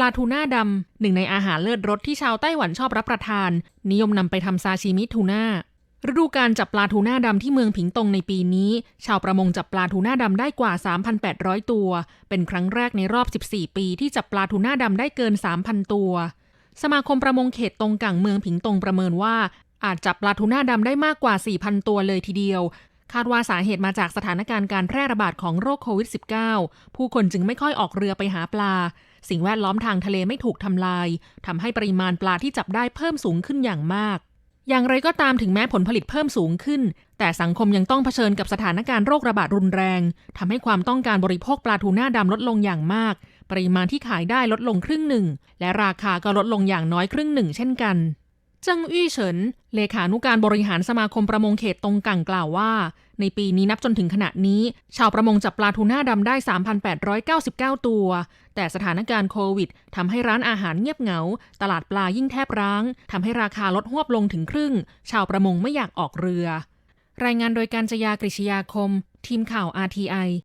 ปลาทูน่าดำหนึ่งในอาหารเลิศรสที่ชาวไต้หวันชอบรับประทาน นิยมนำไปทำซาชิมิทูน่าฤดูการจับปลาทูน่าดำที่เมืองผิงตงในปีนี้ ชาวประมงจับปลาทูน่าดำได้กว่า 3,800 ตัว เป็นครั้งแรกในรอบ 14 ปีที่จับปลาทูน่าดำได้เกิน 3,000 ตัว สมาคมประมงเขตตรงกังเมืองผิงตงประเมินว่า อาจจับปลาทูน่าดำได้มากกว่า 4,000 ตัวเลยทีเดียว คาดว่าสาเหตุมาจากสถานการณ์การแพร่ระบาดของโรคโควิด -19 ผู้คนจึงไม่ค่อยออกเรือไปหาปลา สิ่งแวดล้อมทางทะเลไม่ถูกทำลายทำให้ปริมาณปลาที่จับได้เพิ่มสูงขึ้นอย่างมาก อย่างไรก็ตามถึงแม้ผลผลิตเพิ่มสูงขึ้น แต่สังคมยังต้องเผชิญกับสถานการณ์โรคระบาดรุนแรงทำให้ความต้องการบริโภคปลาทูน่าดำลดลงอย่างมาก ปริมาณที่ขายได้ลดลงครึ่งหนึ่ง และราคาก็ลดลงอย่างน้อยครึ่งหนึ่งเช่นกัน จิ้งอี้เฉิน เลขานุการบริหารสมาคมประมงเขตตรงกังกล่าวว่า ในปีนี้นับจนถึงขณะนี้ ชาวประมงจับปลาทูน่าดำได้ 3,899 ตัว แต่สถานการณ์โควิดทำให้ร้านอาหารเงียบเหงา ตลาดปลายิ่งแทบร้างทำให้ราคาลดหวบลงถึงครึ่ง ชาวประมงไม่อยากออกเรือ รายงานโดยการจยากริชยาคม ทีมข่าว RTI